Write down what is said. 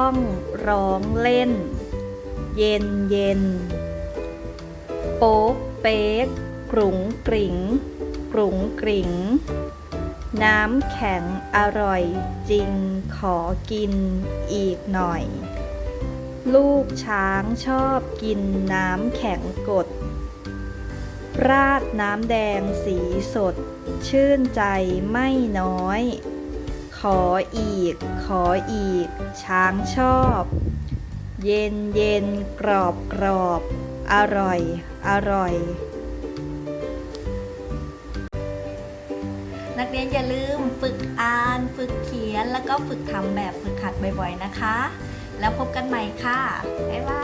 ข้องร้องเล่น เย็นเย็น โป๊กเป๊กกรุ๋งกริ๋งกรุ๋งกริ๋งน้ำแข็งอร่อยจริงขอกินอีกหน่อย ลูกช้างชอบกินน้ำแข็งกด ราดน้ำแดงสีสด ชื่นใจไม่น้อย ออีก ขออีก ช้างชอบ เย็นเย็นกรอบกรอบ อร่อย อร่อย นักเรียนอย่าลืมฝึกอ่าน ฝึกเขียน แล้วก็ฝึกทำแบบฝึกหัดบ่อยๆนะคะ แล้วพบกันใหม่ค่ะ บ๊ายบาย